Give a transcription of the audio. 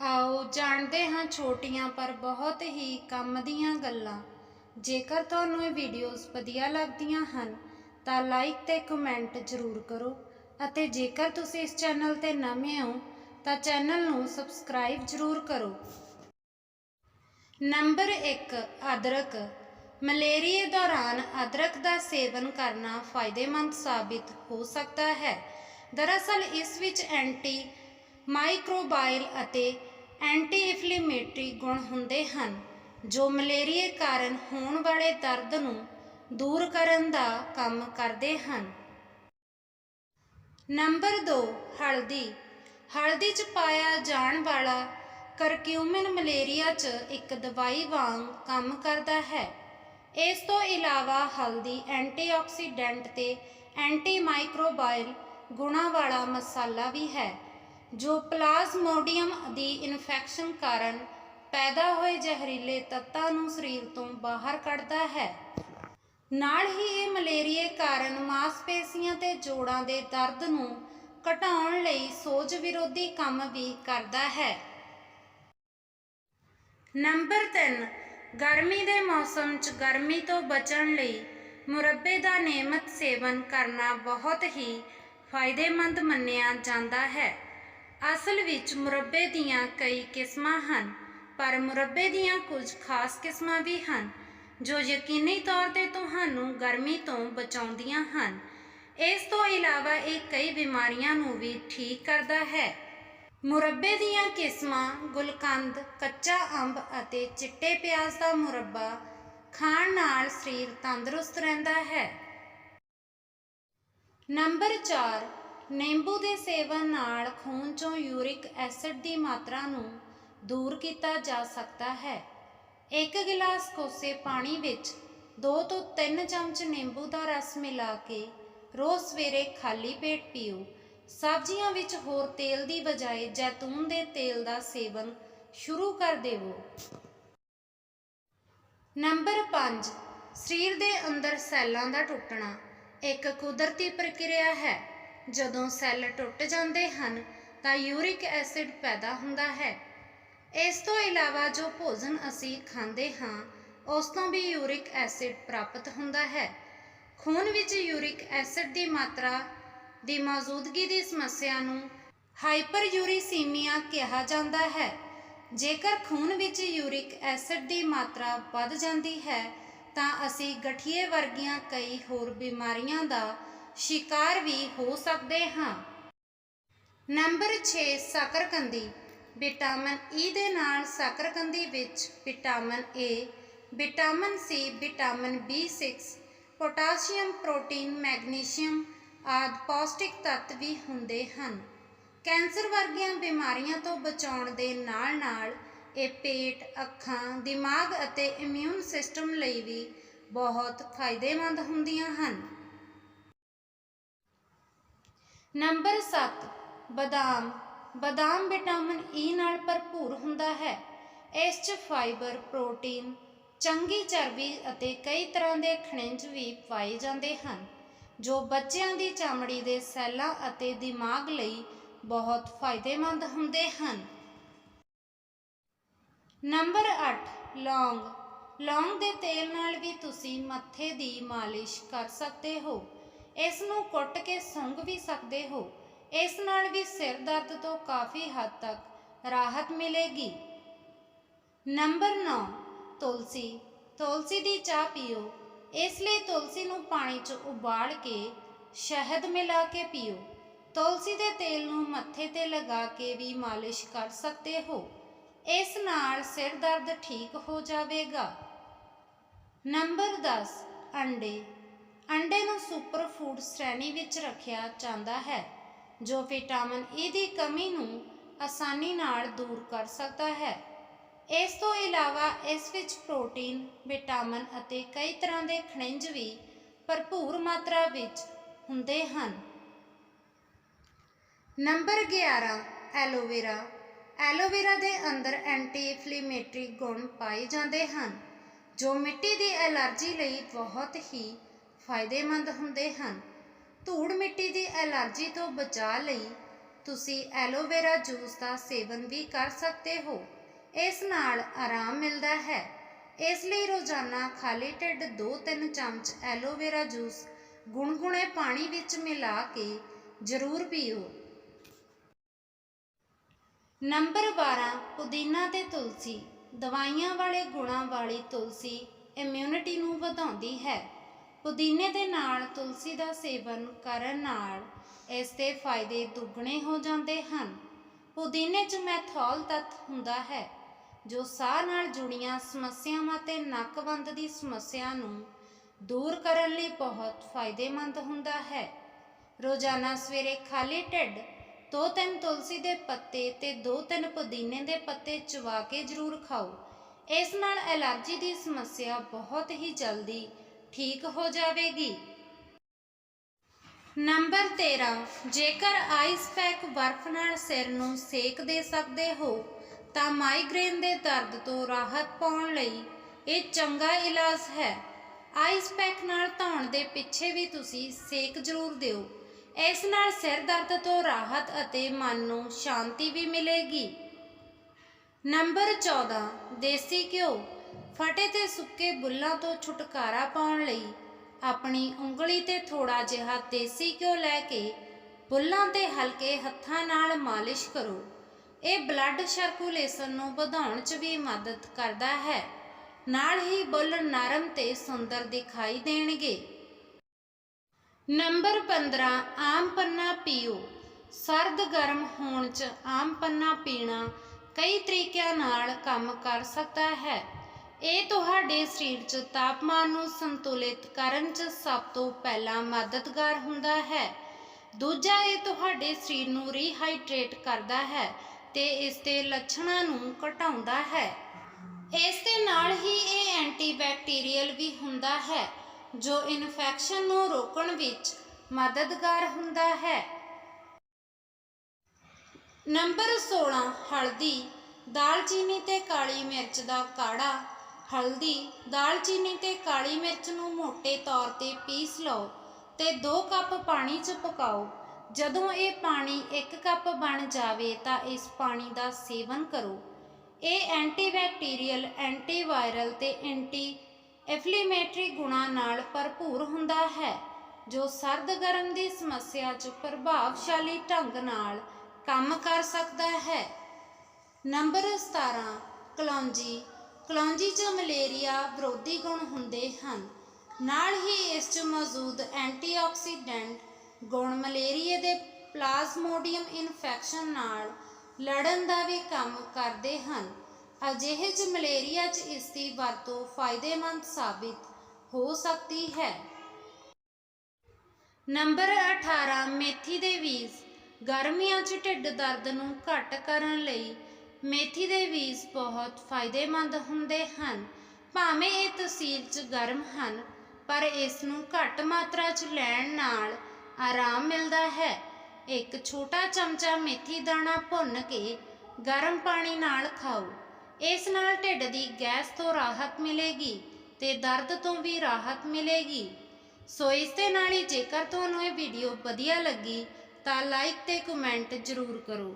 ਆਓ ਜਾਣਦੇ ਹਾਂ ਛੋਟੀਆਂ ਪਰ ਬਹੁਤ ਹੀ ਕੰਮ ਦੀਆਂ ਗੱਲਾਂ। ਜੇਕਰ ਤੁਹਾਨੂੰ ਇਹ ਵੀਡੀਓਜ਼ ਵਧੀਆ ਲੱਗਦੀਆਂ ਹਨ, ਤਾਂ ਲਾਈਕ ਤੇ ਕਮੈਂਟ ਜ਼ਰੂਰ ਕਰੋ। ਅਤੇ ਜੇਕਰ ਤੁਸੀਂ ਇਸ ਚੈਨਲ ਤੇ ਨਵੇਂ ਹੋ, ਤਾਂ ਚੈਨਲ ਨੂੰ ਸਬਸਕ੍ਰਾਈਬ ਜ਼ਰੂਰ ਕਰੋ। ਨੰਬਰ 1 ਅਦਰਕ। ਮਲੇਰੀਏ ਦੌਰਾਨ ਅਦਰਕ ਦਾ ਸੇਵਨ ਕਰਨਾ ਫਾਇਦੇਮੰਦ ਸਾਬਿਤ ਹੋ ਸਕਦਾ ਹੈ। ਦਰਅਸਲ ਇਸ ਵਿੱਚ ਐਂਟੀ ਮਾਈਕਰੋਬਾਇਲ ਅਤੇ ਐਂਟੀ ਇਨਫਲੇਮੇਟਰੀ ਗੁਣ ਹੁੰਦੇ ਹਨ, ਜੋ ਮਲੇਰੀਏ ਕਾਰਨ ਹੋਣ ਵਾਲੇ ਦਰਦ ਨੂੰ ਦੂਰ ਕਰਨ ਦਾ ਕੰਮ ਕਰਦੇ ਹਨ। ਨੰਬਰ 2 ਹਲਦੀ। ਹਲਦੀ 'ਚ ਪਾਇਆ ਜਾਣ ਵਾਲਾ ਕਰਕਿਊਮਿਨ ਮਲੇਰੀਆ 'ਚ ਇੱਕ ਦਵਾਈ ਵਾਂਗ ਕੰਮ ਕਰਦਾ ਹੈ। ਇਸ ਤੋਂ ਇਲਾਵਾ ਹਲਦੀ ਐਂਟੀਆਕਸੀਡੈਂਟ ਤੇ ਐਂਟੀ ਮਾਈਕਰੋਬਾਇਲ ਗੁਣਾਂ ਵਾਲਾ ਮਸਾਲਾ ਵੀ ਹੈ। ਜੋ ਪਲਾਜ਼ਮੋਡੀਅਮ ਦੀ ਇਨਫੈਕਸ਼ਨ ਕਾਰਨ ਪੈਦਾ ਹੋਏ ਜ਼ਹਿਰੀਲੇ ਤੱਤਾਂ ਨੂੰ ਸਰੀਰ ਤੋਂ ਬਾਹਰ ਕੱਢਦਾ ਹੈ। ਨਾਲ ਹੀ ਇਹ ਮਲੇਰੀਏ ਕਾਰਨ ਮਾਸਪੇਸ਼ੀਆਂ ਤੇ ਜੋੜਾਂ ਦੇ ਦਰਦ ਨੂੰ ਘਟਾਉਣ ਲਈ ਸੋਜ ਵਿਰੋਧੀ ਕੰਮ ਵੀ ਕਰਦਾ ਹੈ। ਨੰਬਰ 3 ਗਰਮੀ ਦੇ ਮੌਸਮ 'ਚ ਗਰਮੀ ਤੋਂ ਬਚਣ ਲਈ ਮੁਰੱਬੇ ਦਾ ਨਿਯਮਤ ਸੇਵਨ ਕਰਨਾ ਬਹੁਤ ਹੀ ਫਾਇਦੇਮੰਦ ਮੰਨਿਆ ਜਾਂਦਾ ਹੈ। ਅਸਲ ਵਿੱਚ ਮੁਰੱਬੇ ਦੀਆਂ ਕਈ ਕਿਸਮਾਂ ਹਨ, ਪਰ ਮੁਰੱਬੇ ਦੀਆਂ ਕੁਝ ਖਾਸ ਕਿਸਮਾਂ ਵੀ ਹਨ, ਜੋ ਯਕੀਨੀ ਤੌਰ ਤੇ ਤੁਹਾਨੂੰ ਗਰਮੀ ਤੋਂ ਬਚਾਉਂਦੀਆਂ ਹਨ। ਇਸ ਤੋਂ ਇਲਾਵਾ ਇਹ ਕਈ ਬਿਮਾਰੀਆਂ ਨੂੰ ਵੀ ਠੀਕ ਕਰਦਾ ਹੈ। ਮੁਰੱਬੇ ਦੀਆਂ ਕਿਸਮਾਂ ਗੁਲਕੰਦ, ਕੱਚਾ ਅੰਬ ਅਤੇ ਚਿੱਟੇ ਪਿਆਜ਼ ਦਾ ਮੁਰੱਬਾ ਖਾਣ ਨਾਲ ਸਰੀਰ ਤੰਦਰੁਸਤ ਰਹਿੰਦਾ ਹੈ। ਨੰਬਰ 4 ਨਿੰਬੂ ਦੇ ਸੇਵਨ ਨਾਲ ਖੂਨ 'ਚੋਂ ਯੂਰਿਕ ਐਸਿਡ ਦੀ ਮਾਤਰਾ ਨੂੰ ਦੂਰ ਕੀਤਾ ਜਾ ਸਕਦਾ ਹੈ। ਇੱਕ ਗਿਲਾਸ ਕੋਸੇ ਪਾਣੀ ਵਿੱਚ 2 ਤੋਂ 3 ਚਮਚ ਨਿੰਬੂ ਦਾ ਰਸ ਮਿਲਾ ਕੇ ਰੋਜ਼ ਸਵੇਰੇ ਖਾਲੀ ਪੇਟ ਪੀਓ। ਸਬਜ਼ੀਆਂ ਵਿੱਚ ਹੋਰ ਤੇਲ ਦੀ ਬਜਾਏ ਜੈਤੂਨ ਦੇ ਤੇਲ ਦਾ ਸੇਵਨ ਸ਼ੁਰੂ ਕਰ ਦੇਵੋ। ਨੰਬਰ 5 ਸਰੀਰ ਦੇ ਅੰਦਰ ਸੈੱਲਾਂ ਦਾ ਟੁੱਟਣਾ। ਇੱਕ ਕੁਦਰਤੀ ਪ੍ਰਕਿਰਿਆ ਹੈ। ਜਦੋਂ ਸੈੱਲ ਟੁੱਟ ਜਾਂਦੇ ਹਨ, ਤਾਂ ਯੂਰਿਕ ਐਸਿਡ ਪੈਦਾ ਹੁੰਦਾ ਹੈ। ਇਸ ਤੋਂ ਇਲਾਵਾ ਜੋ ਭੋਜਨ ਅਸੀਂ ਖਾਂਦੇ ਹਾਂ, ਉਸ ਤੋਂ ਵੀ ਯੂਰਿਕ ਐਸਿਡ ਪ੍ਰਾਪਤ ਹੁੰਦਾ ਹੈ। ਖੂਨ ਵਿੱਚ ਯੂਰਿਕ ਐਸਿਡ ਦੀ ਮਾਤਰਾ ਦੀ ਮੌਜੂਦਗੀ ਦੀ ਸਮੱਸਿਆ ਨੂੰ ਹਾਈਪਰਯੂਰੀਸੀਮੀਆ ਕਿਹਾ ਜਾਂਦਾ ਹੈ। ਜੇਕਰ ਖੂਨ ਵਿੱਚ ਯੂਰਿਕ ਐਸਿਡ ਦੀ ਮਾਤਰਾ ਵੱਧ ਜਾਂਦੀ ਹੈ, ਤਾਂ ਅਸੀਂ ਗਠੀਏ ਵਰਗੀਆਂ ਕਈ ਹੋਰ ਬਿਮਾਰੀਆਂ ਦਾ ਸ਼ਿਕਾਰ ਵੀ ਹੋ ਸਕਦੇ ਹਾਂ। ਨੰਬਰ 6 ਸਾਕਰਕੰਦੀ। ਵਿਟਾਮਿਨ ਈ ਦੇ ਨਾਲ ਸ਼ੱਕਰਕੰਦੀ ਵਿੱਚ vitamin A vitamin C vitamin B6 potassium protein magnesium ਆਦਿ ਪੌਸ਼ਟਿਕ ਤੱਤ ਵੀ ਹੁੰਦੇ ਹਨ। ਕੈਂਸਰ ਵਰਗੀਆਂ ਬਿਮਾਰੀਆਂ ਤੋਂ ਬਚਾਉਣ ਦੇ ਨਾਲ-ਨਾਲ ਇਹ ਪੇਟ, ਅੱਖਾਂ, ਦਿਮਾਗ ਅਤੇ ਇਮਿਊਨ ਸਿਸਟਮ ਲਈ ਵੀ ਬਹੁਤ ਫਾਇਦੇਮੰਦ ਹੁੰਦੀਆਂ ਹਨ। ਨੰਬਰ 7 ਬਦਾਮ। ਬਦਾਮ ਵਿਟਾਮਿਨ ਈ ਨਾਲ ਭਰਪੂਰ ਹੁੰਦਾ ਹੈ। ਇਸ 'ਚ ਫਾਈਬਰ ਪ੍ਰੋਟੀਨ ਚੰਗੀ ਚਰਬੀ ਅਤੇ ਕਈ ਤਰ੍ਹਾਂ ਦੇ ਖਣਿਜ ਵੀ ਪਾਏ ਜਾਂਦੇ ਹਨ, ਜੋ ਬੱਚਿਆਂ ਦੀ ਚਮੜੀ ਦੇ ਸੈੱਲਾਂ ਅਤੇ ਦਿਮਾਗ ਲਈ ਬਹੁਤ ਫਾਇਦੇਮੰਦ ਹੁੰਦੇ ਹਨ। ਨੰਬਰ 8 ਲੌਂਗ। ਲੌਂਗ ਦੇ ਤੇਲ ਨਾਲ ਵੀ ਤੁਸੀਂ ਮੱਥੇ ਦੀ ਮਾਲਿਸ਼ ਕਰ ਸਕਦੇ ਹੋ। ਇਸ ਨੂੰ ਕੁੱਟ ਕੇ ਸੁੰਘ ਵੀ ਸਕਦੇ ਹੋ। ਇਸ ਨਾਲ ਵੀ ਸਿਰ ਦਰਦ ਤੋਂ ਕਾਫੀ ਹੱਦ ਤੱਕ ਰਾਹਤ ਮਿਲੇਗੀ। ਨੰਬਰ 9 ਤੁਲਸੀ। ਤੁਲਸੀ ਦੀ ਚਾਹ ਪੀਓ। ਇਸ ਲਈ ਤੁਲਸੀ ਨੂੰ ਪਾਣੀ 'ਚ ਉਬਾਲ ਕੇ ਸ਼ਹਿਦ ਮਿਲਾ ਕੇ ਪੀਓ। ਤੁਲਸੀ ਦੇ ਤੇਲ ਨੂੰ ਮੱਥੇ ਤੇ ਲਗਾ ਕੇ ਵੀ ਮਾਲਿਸ਼ ਕਰ ਸਕਦੇ ਹੋ। ਇਸ ਨਾਲ ਸਿਰ ਦਰਦ ਠੀਕ ਹੋ ਜਾਵੇਗਾ। ਨੰਬਰ 10 ਅੰਡੇ। ਅੰਡੇ ਨੂੰ ਸੁਪਰ ਫੂਡ ਸ਼੍ਰੇਣੀ ਵਿੱਚ ਰੱਖਿਆ ਜਾਂਦਾ ਹੈ, ਜੋ ਵਿਟਾਮਿਨ ਈ ਦੀ ਕਮੀ ਨੂੰ ਆਸਾਨੀ ਨਾਲ ਦੂਰ ਕਰ ਸਕਦਾ ਹੈ। ਇਸ ਤੋਂ ਇਲਾਵਾ ਇਸ ਵਿੱਚ ਪ੍ਰੋਟੀਨ, ਵਿਟਾਮਿਨ ਅਤੇ ਕਈ ਤਰ੍ਹਾਂ ਦੇ ਖਣਿਜ ਵੀ ਭਰਪੂਰ ਮਾਤਰਾ ਵਿੱਚ ਹੁੰਦੇ ਹਨ। Number 11 aloe vera. ਐਲੋਵੇਰਾ ਦੇ ਅੰਦਰ ਐਂਟੀ ਇਨਫਲੇਮੇਟਰੀ ਗੁਣ ਪਾਏ ਜਾਂਦੇ ਹਨ, ਜੋ ਮਿੱਟੀ ਦੀ ਐਲਰਜੀ ਲਈ ਬਹੁਤ ਹੀ ਫਾਇਦੇਮੰਦ ਹੁੰਦੇ ਹਨ। ਧੂੜ ਮਿੱਟੀ ਦੀ ਐਲਰਜੀ ਤੋਂ ਬਚਾਅ ਲਈ ਤੁਸੀਂ ਐਲੋਵੇਰਾ ਜੂਸ ਦਾ ਸੇਵਨ ਵੀ ਕਰ ਸਕਦੇ ਹੋ। ਇਸ ਨਾਲ ਆਰਾਮ ਮਿਲਦਾ ਹੈ। ਇਸ ਲਈ ਰੋਜ਼ਾਨਾ ਖਾਲੀ ਢਿੱਡ 2-3 ਚਮਚ ਐਲੋਵੇਰਾ ਜੂਸ ਗੁਣਗੁਣੇ ਪਾਣੀ ਵਿੱਚ ਮਿਲਾ ਕੇ ਜ਼ਰੂਰ ਪੀਓ। ਨੰਬਰ 12 ਪੁਦੀਨਾ ਤੇ ਤੁਲਸੀ। ਦਵਾਈਆਂ ਵਾਲੇ ਗੁਣਾਂ ਵਾਲੀ ਤੁਲਸੀ ਇਮਿਊਨਿਟੀ ਨੂੰ ਵਧਾਉਂਦੀ ਹੈ। ਪੁਦੀਨੇ ਦੇ ਨਾਲ ਤੁਲਸੀ ਦਾ ਸੇਵਨ ਕਰਨ ਨਾਲ ਇਸ ਦੇ ਫਾਇਦੇ ਦੁੱਗਣੇ ਹੋ ਜਾਂਦੇ ਹਨ। ਪੁਦੀਨੇ 'ਚ ਮੈਥੋਲ ਤੱਤ ਹੁੰਦਾ ਹੈ, ਜੋ ਸਾਹ ਨਾਲ ਜੁੜੀਆਂ ਸਮੱਸਿਆਵਾਂ ਤੇ ਨੱਕਬੰਦ ਦੀ ਸਮੱਸਿਆ ਨੂੰ ਦੂਰ ਕਰਨ ਲਈ ਬਹੁਤ ਫਾਇਦੇਮੰਦ ਹੁੰਦਾ ਹੈ। ਰੋਜ਼ਾਨਾ ਸਵੇਰੇ ਖਾਲੀ ਢਿੱਡ ਦੋ ਤਿੰਨ ਤੁਲਸੀ ਦੇ ਪੱਤੇ ਤੇ ਦੋ ਤਿੰਨ ਪੁਦੀਨੇ ਦੇ ਪੱਤੇ ਚਵਾ ਕੇ ਜ਼ਰੂਰ ਖਾਓ। ਇਸ ਨਾਲ ਐਲਰਜੀ ਦੀ ਸਮੱਸਿਆ ਬਹੁਤ ਹੀ ਜਲਦੀ ਠੀਕ ਹੋ ਜਾਵੇਗੀ। ਨੰਬਰ 13 ਜੇਕਰ ਆਈਸ ਪੈਕ ਬਰਫ਼ ਨਾਲ ਸਿਰ ਨੂੰ ਸੇਕ ਦੇ ਸਕਦੇ ਹੋ, ਤਾਂ ਮਾਈਗ੍ਰੇਨ ਦੇ ਦਰਦ ਤੋਂ ਰਾਹਤ ਪਾਉਣ ਲਈ ਇਹ ਚੰਗਾ ਇਲਾਜ ਹੈ। ਆਈਸ ਪੈਕ ਨਾਲ ਧੌਣ ਦੇ ਪਿੱਛੇ ਵੀ ਤੁਸੀਂ ਸੇਕ ਜ਼ਰੂਰ ਦਿਓ। ਇਸ ਨਾਲ ਸਿਰ ਦਰਦ ਤੋਂ ਰਾਹਤ ਅਤੇ ਮਨ ਨੂੰ ਸ਼ਾਂਤੀ ਵੀ ਮਿਲੇਗੀ। ਨੰਬਰ 14 ਦੇਸੀ ਘਿਓ ਫਟੇ ਤੇ ਸੁੱਕੇ ਬੁੱਲਾਂ ਤੋਂ ਛੁਟਕਾਰਾ ਪਾਉਣ ਲਈ ਆਪਣੀ ਉਂਗਲੀ ਤੇ ਥੋੜਾ ਜਿਹਾ ਦੇਸੀ ਘਿਓ ਲੈ ਕੇ ਬੁੱਲਾਂ ਤੇ ਹਲਕੇ ਹੱਥਾਂ ਨਾਲ ਮਾਲਿਸ਼ ਕਰੋ। ਇਹ ਬਲੱਡ ਸਰਕੂਲੇਸ਼ਨ ਨੂੰ ਵਧਾਉਣ 'ਚ ਵੀ ਮਦਦ ਕਰਦਾ ਹੈ। ਨਾਲ ਹੀ ਬੁੱਲ ਨਰਮ ਤੇ ਸੁੰਦਰ ਦਿਖਾਈ ਦੇਣਗੇ। ਨੰਬਰ 15 ਆਮ ਪੰਨਾ ਪੀਓ। ਸਰਦ ਗਰਮ ਹੋਣ 'ਚ ਆਮ ਪੰਨਾ ਪੀਣਾ ਕਈ ਤਰੀਕਿਆਂ ਨਾਲ ਕੰਮ ਕਰ ਸਕਦਾ ਹੈ। ਇਹ ਤੁਹਾਡੇ ਸਰੀਰ 'ਚ ਤਾਪਮਾਨ ਨੂੰ ਸੰਤੁਲਿਤ ਕਰਨ 'ਚ ਸਭ ਤੋਂ ਪਹਿਲਾਂ ਮਦਦਗਾਰ ਹੁੰਦਾ ਹੈ। ਦੂਜਾ, ਇਹ ਤੁਹਾਡੇ ਸਰੀਰ ਨੂੰ ਰੀਹਾਈਡਰੇਟ ਕਰਦਾ ਹੈ ਤੇ ਇਸ ਦੇ ਲੱਛਣਾਂ ਨੂੰ ਘਟਾਉਂਦਾ ਹੈ। ਇਸ ਦੇ ਨਾਲ ਹੀ ਇਹ ਐਂਟੀਬੈਕਟੀਰੀਅਲ ਵੀ ਹੁੰਦਾ ਹੈ, ਜੋ ਇਨਫੈਕਸ਼ਨ ਨੂੰ ਰੋਕਣ ਵਿੱਚ ਮਦਦਗਾਰ ਹੁੰਦਾ ਹੈ। ਨੰਬਰ 16 ਹਲਦੀ, ਦਾਲਚੀਨੀ ਤੇ ਕਾਲੀ ਮਿਰਚ ਦਾ ਕਾੜਾ ਹਲਦੀ, ਦਾਲਚੀਨੀ ਤੇ ਕਾਲੀ ਮਿਰਚ ਨੂੰ ਮੋٹے ਤੌਰ ਤੇ ਪੀਸ ਲਓ ਤੇ 2 ਕੱਪ ਪਾਣੀ 'ਚ ਪਕਾਓ। ਜਦੋਂ ਇਹ ਪਾਣੀ 1 ਕੱਪ ਬਣ ਜਾਵੇ ਤਾਂ ਇਸ ਪਾਣੀ ਦਾ ਸੇਵਨ ਕਰੋ। ਇਹ ਐਂਟੀਬੈਕਟੀਰੀਅਲ, ਐਂਟੀਵਾਇਰਲ ਤੇ ਐਂਟੀ ਇਨਫਲੇਮੇਟਰੀ ਗੁਣਾਂ ਨਾਲ ਭਰਪੂਰ ਹੁੰਦਾ ਹੈ, ਜੋ ਸਰਦ ਗਰਮ ਦੀ ਸਮੱਸਿਆ 'ਚ ਪ੍ਰਭਾਵਸ਼ਾਲੀ ਢੰਗ ਨਾਲ ਕੰਮ ਕਰ ਸਕਦਾ ਹੈ। ਨੰਬਰ 17 ਕਲੌਂਜੀ ਕਲੌਂਜੀ 'ਚ ਮਲੇਰੀਆ ਵਿਰੋਧੀ ਗੁਣ ਹੁੰਦੇ ਹਨ। ਨਾਲ ਹੀ ਇਸ 'ਚ ਮੌਜੂਦ ਐਂਟੀਆਕਸੀਡੈਂਟ ਗੁਣ ਮਲੇਰੀਏ ਦੇ ਪਲਾਜ਼ਮੋਡੀਅਮ ਇਨਫੈਕਸ਼ਨ ਨਾਲ ਲੜਨ ਦਾ ਵੀ ਕੰਮ ਕਰਦੇ ਹਨ। ਅਜਿਹੇ 'ਚ ਮਲੇਰੀਆ 'ਚ ਇਸ ਦੀ ਵਰਤੋਂ ਫਾਇਦੇਮੰਦ ਸਾਬਿਤ ਹੋ ਸਕਦੀ ਹੈ। ਨੰਬਰ 18 ਮੇਥੀ ਦੇ ਬੀਜ ਗਰਮੀਆਂ 'ਚ ਢਿੱਡ ਦਰਦ ਨੂੰ ਘੱਟ ਕਰਨ ਲਈ ਮੇਥੀ ਦੇ ਬੀਜ ਬਹੁਤ ਫਾਇਦੇਮੰਦ ਹੁੰਦੇ ਹਨ। ਭਾਵੇਂ ਇਹ ਤਸੀਰ 'ਚ ਗਰਮ ਹਨ, ਪਰ ਇਸ ਨੂੰ ਘੱਟ ਮਾਤਰਾ 'ਚ ਲੈਣ ਨਾਲ ਆਰਾਮ ਮਿਲਦਾ ਹੈ। ਇੱਕ ਛੋਟਾ ਚਮਚਾ ਮੇਥੀ ਦਾਣਾ ਭੁੰਨ ਕੇ ਗਰਮ ਪਾਣੀ ਨਾਲ ਖਾਓ। ਇਸ ਨਾਲ ਢਿੱਡ ਦੀ ਗੈਸ ਤੋਂ ਰਾਹਤ ਮਿਲੇਗੀ ਤੇ ਦਰਦ ਤੋਂ ਵੀ ਰਾਹਤ ਮਿਲੇਗੀ। ਸੋ ਇਸ ਦੇ ਨਾਲ ਹੀ ਜੇਕਰ ਤੁਹਾਨੂੰ ਇਹ ਵੀਡੀਓ ਵਧੀਆ ਲੱਗੀ, ਤਾਂ ਲਾਈਕ ਤੇ ਕਮੈਂਟ ਜ਼ਰੂਰ ਕਰੋ।